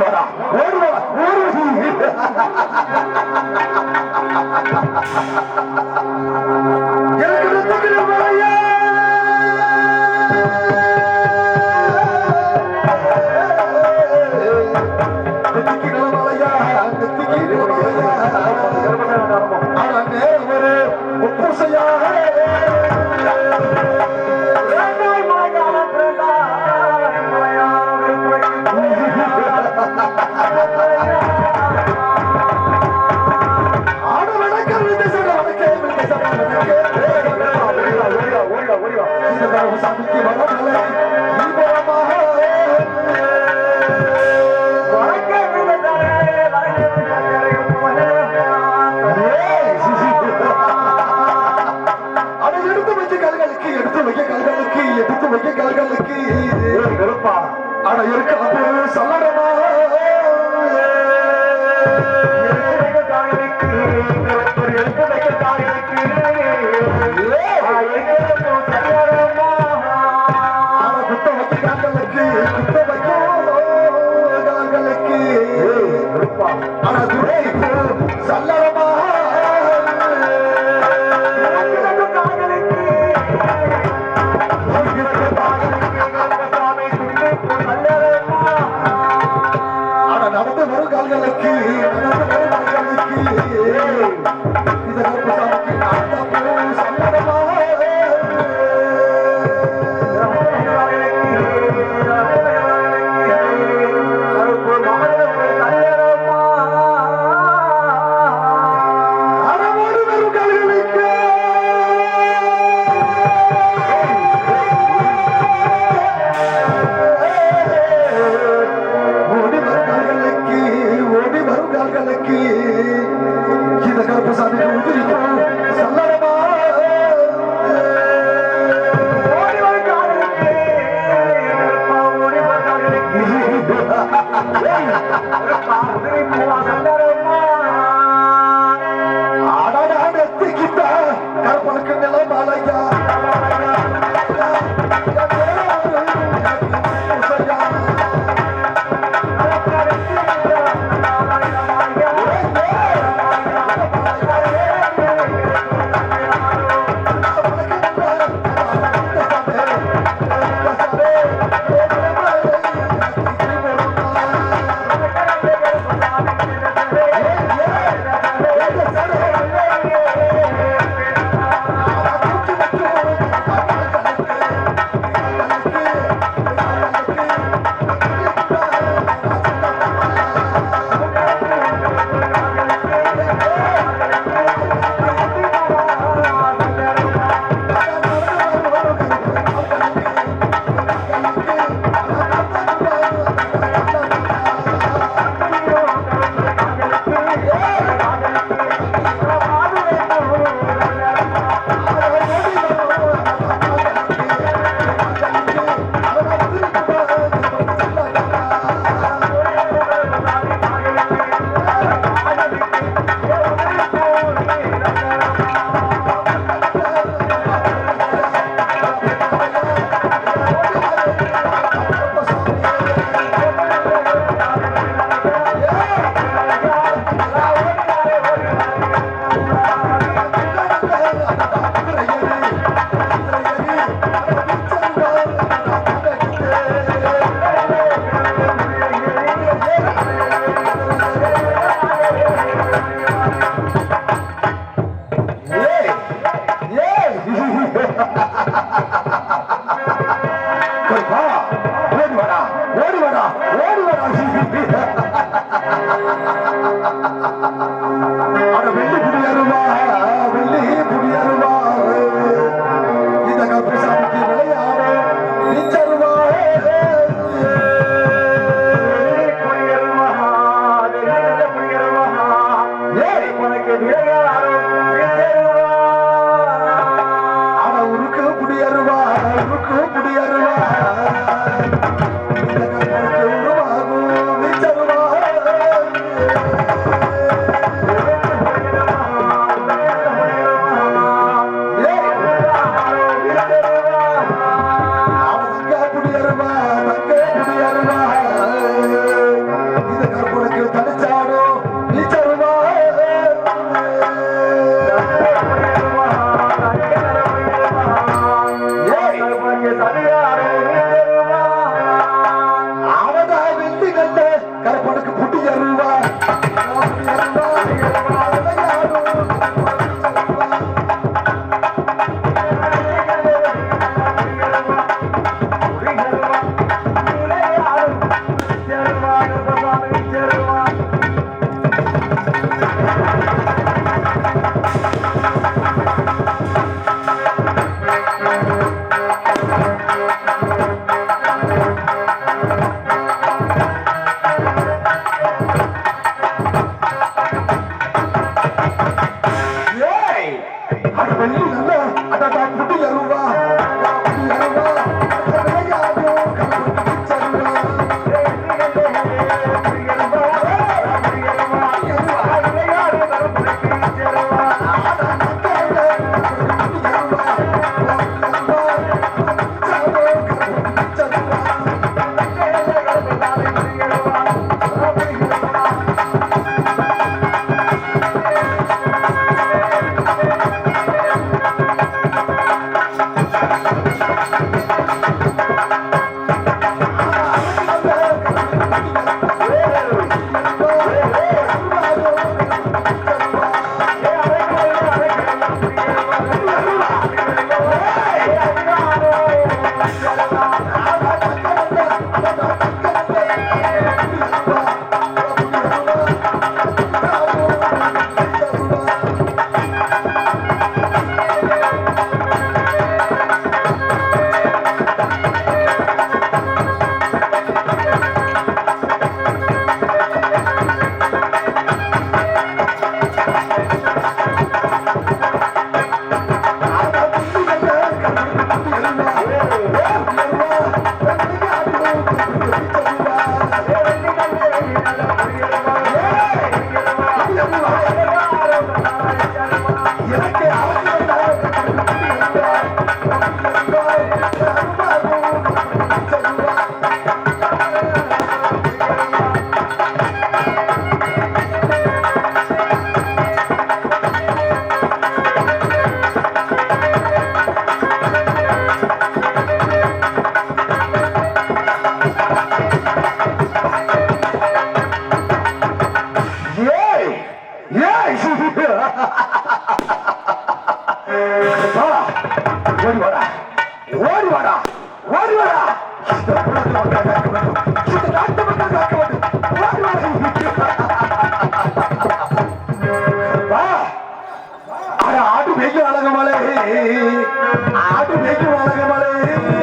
ஓடுவாரா ஓடுவாரா ha ha ha Fire! ஓடுவாரா? ஓடுவாரா? ஆடு வெயில் அழகமலை. ஆடு வெயில் அழகமலை.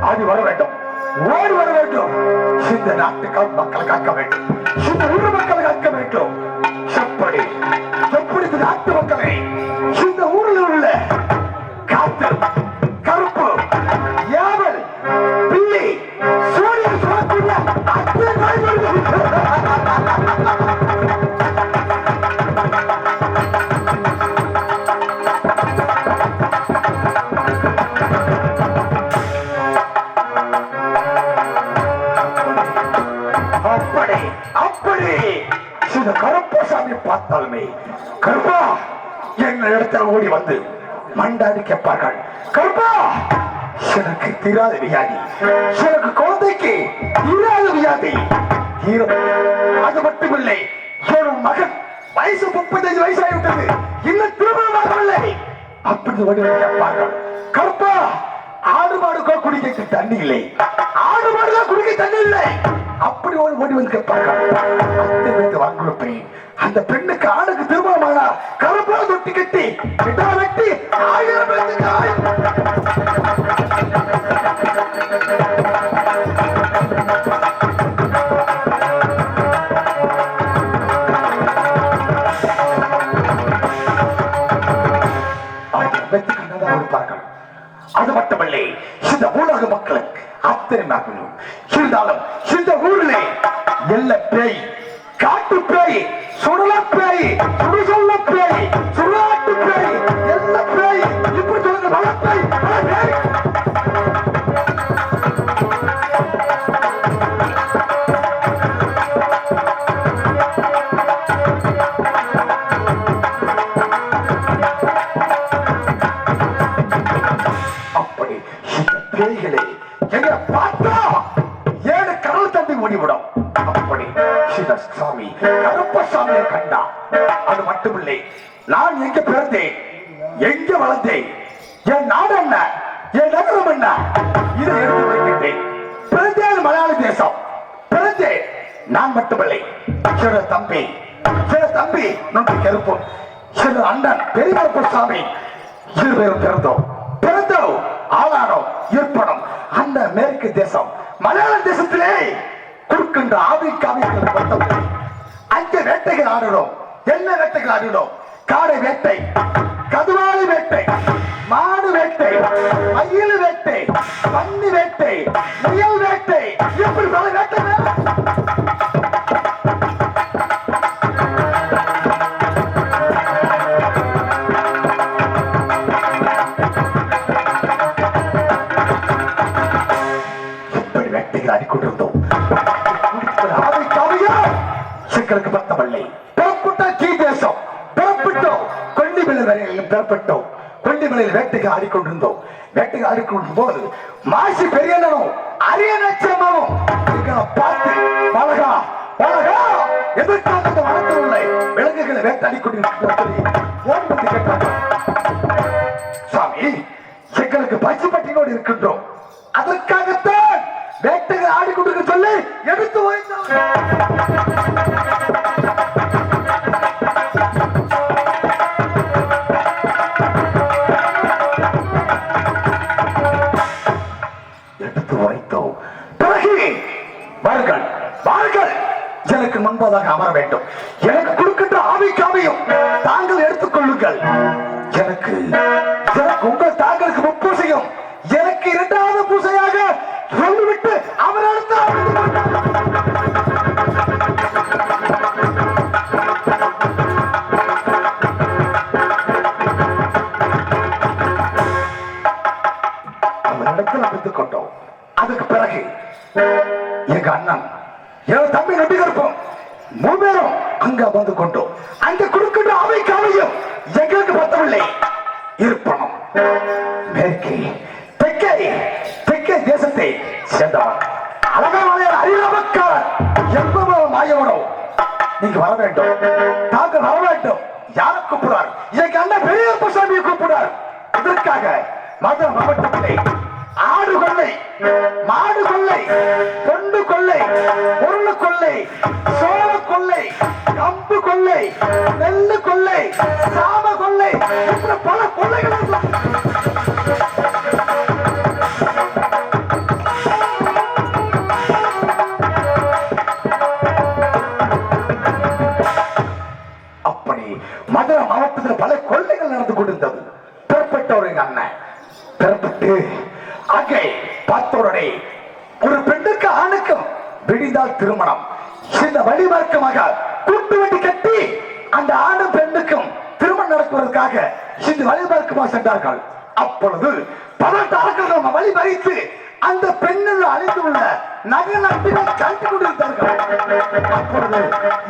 அது வர வேண்டும். ஓடி வர வேண்டும். இந்த நாட்டுக்காக மக்களை காக்க வேண்டும். இந்த ஊர் மக்களை காக்க வேண்டும். எப்படி? எப்படி நாட்டு மக்களை? அப்படி சில கருப்பசாமி பார்த்தாலுமே கருப்பா எங்கள் இடத்துல ஓடி வந்து மண்டாடி கேட்பார்கள். கருப்பா எனக்கு தீராத வியாதி எனக்கு குழந்தைக்கு தீராத வியாதி. அது மட்டுமில்லை என் மகன் வயசு முப்பத்தஞ்சு வயசாகிவிட்டது. இன்னும் திருமணம் ஆகவில்லை. அப்படின்னு கேட்பார்கள். கருப்பா ஆடு மாடுக்கோ குடிக்க தண்ணி இல்லை. ஆடு மாடுதான் குடிக்க தண்ணி இல்லை. அப்படி ஒரு ஓடி வந்து கேட்பார்கள். அத்தை அந்த பெண்ணுக்கு ஆணுக்கு திருமணமானா கருப்பா தொட்டி கட்டி கிட்டா வெட்டி ஆயிரம் ஆயிரம் எங்கள் அண்ணன் பெரிய கருப்பசாமி இருவரும் பிறந்தோம். பிறந்தோம். ஆளானோம். இருப்பணும் அந்த மேற்கு தேசம் மலையாள தேசத்திலே கொடுக்கின்ற ஆவி அங்கே வேட்டைகள் ஆடுறோம் என்ன வேட்டைகள் ஆடினோம்? காடை வேட்டை கதுவாளி வேட்டை மாடு வேட்டை மயில் வேட்டை பன்னி வேட்டை முயல் வேட்டை. இப்படி பல வேட்டை நீங்கள் வேட்டைகள் சிக்கலுக்கு பத்தமில்லை. புறப்பட்ட கீ தேசம் புறப்பட்டோம். கொல்லிமலை வரையிலும் புறப்பட்டோம். கொல்லிமலையில் வேட்டைக்கு ஆடிக்கொண்டிருந்தோம். வேட்டைக்கு ஆடிக்கொண்டிருக்கும் போது மாசி பெரியனும் அரிய நட்சம் அவர் இடத்தில் அமர்ந்து கொண்டோம். அதுக்கு பிறகு எங்க அண்ணன் என் தம்பி நம்பி கருப்போம் மூவேரும் அங்க வந்து கொண்டோம். அங்க கொடுக்கின்ற அவை காலையும் எங்களுக்கு பத்தவில்லை இருப்பணும் மேற்கே தெற்கே தெற்கே தேசத்தை சேர்ந்தவன் அழகான அறியாமக்காரன் என்பவோ மாயவனோ. நீங்க வர வேண்டும். தாங்கள் வர வேண்டும். யாரை கூப்பிடுறார் எங்க அண்ணன் பெரிய பசாமியை கூப்பிடுறார் இதற்காக மதம் மாவட்டத்திலே ஆடு கொள்ளை மாடு கொள்ளை கொண்டு கொள்ளை பொருள் கொள்ளை சோழ செய்தார்கள் அப்பொழுது பதட்டார்கள் நம்ம வழிபறித்து அந்த பெண்ணுள்ள அழைத்துள்ள நகை நம்பினை கண்டு கொண்டிருந்தார்கள். அப்பொழுது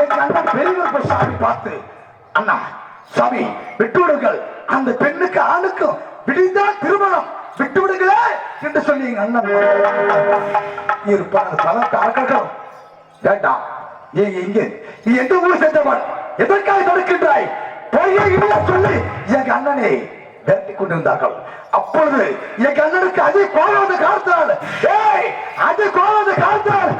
என் அண்ணன் பெரியவர்ப சாமி பார்த்து அண்ணா சாமி விட்டுவிடுங்கள் அந்த பெண்ணுக்கு ஆணுக்கும் விடிந்தால் திருமணம். விட்டுவிடுங்களே என்று சொல்லி எங்க அண்ணன் இருப்பார் பல தார்களும் வேண்டாம் ஏ எங்க எந்த ஊர் சென்றவன்? எதற்காக தடுக்கின்றாய்? பொய்யை சொல்லி எங்க அண்ணனே விரட்டி கொண்டிருந்தார்கள். அப்பொழுது என் கண்ணனுக்கு அதே கோலம் வந்து காத்தால் ஏய் அது கோலம் வந்து காத்தால்